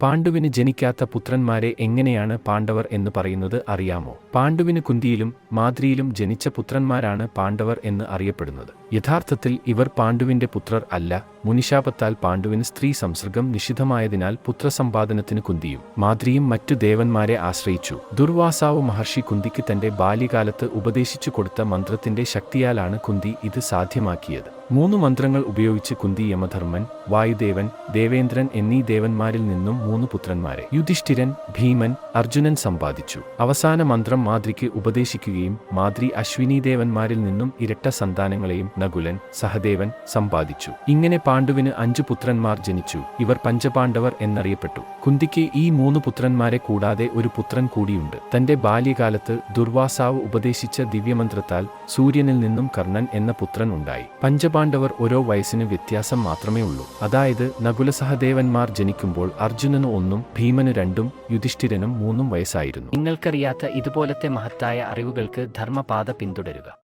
പാണ്ഡുവിന് ജനിക്കാത്ത പുത്രന്മാരെ എങ്ങനെയാണ് പാണ്ഡവർ എന്ന് പറയുന്നത് അറിയാമോ? പാണ്ഡുവിന് കുന്തിയിലും മാദ്രിയിലും ജനിച്ച പുത്രന്മാരാണ് പാണ്ഡവർ എന്ന് അറിയപ്പെടുന്നത്. യഥാർത്ഥത്തിൽ ഇവർ പാണ്ഡുവിന്റെ പുത്രർ അല്ല. മുനിശാപത്താൽ പാണ്ഡുവിന് സ്ത്രീ സംസർഗം നിഷിദ്ധമായതിനാൽ പുത്രസമ്പാദനത്തിന് കുന്തിയും മാദ്രിയും മറ്റു ദേവന്മാരെ ആശ്രയിച്ചു. ദുർവാസാവ് മഹർഷി കുന്തിക്ക് തന്റെ ബാല്യകാലത്ത് ഉപദേശിച്ചു കൊടുത്ത മന്ത്രത്തിന്റെ ശക്തിയാലാണ് കുന്തി ഇത് സാധ്യമാക്കിയത്. മൂന്ന് മന്ത്രങ്ങൾ ഉപയോഗിച്ച് കുന്തി യമധർമ്മൻ വായുദേവൻ ദേവേന്ദ്രൻ എന്നീ ദേവന്മാരിൽ നിന്നും മൂന്ന് പുത്രന്മാരെ. യുധിഷ്ഠിരൻ ഭീമൻ അർജുനൻ സമ്പാദിച്ചു. അവസാന മന്ത്രം മാദ്രിക്ക് ഉപദേശിക്കുകയും മാദ്രി അശ്വിനി ദേവന്മാരിൽ നിന്നും ഇരട്ട സന്താനങ്ങളെയും നകുലൻ സഹദേവൻ സമ്പാദിച്ചു. ഇങ്ങനെ പാണ്ഡുവിന് അഞ്ചു പുത്രന്മാർ ജനിച്ചു. ഇവർ പഞ്ചപാണ്ഡവർ എന്നറിയപ്പെട്ടു. കുന്തിക്ക് ഈ മൂന്ന് പുത്രന്മാരെ കൂടാതെ ഒരു പുത്രൻ കൂടിയുണ്ട്. തന്റെ ബാല്യകാലത്ത് ദുർവാസാവ് ഉപദേശിച്ച ദിവ്യമന്ത്രത്താൽ സൂര്യനിൽ നിന്നും കർണൻ എന്ന പുത്രൻ ഉണ്ടായി. പഞ്ചപാണ്ഡവർ ഓരോ വയസ്സിന് വ്യത്യാസം മാത്രമേ ഉള്ളൂ അതായത് നകുല സഹദേവന്മാർ ജനിക്കുമ്പോൾ അർജുനന് ഒന്നും ഭീമന് രണ്ടും യുധിഷ്ഠിരനും മൂന്നും വയസ്സായിരുന്നു. നിങ്ങൾക്കറിയാത്ത ഇതുപോലത്തെ മഹത്തായ അറിവുകൾക്ക് ധർമ്മപാത പിന്തുടരുക.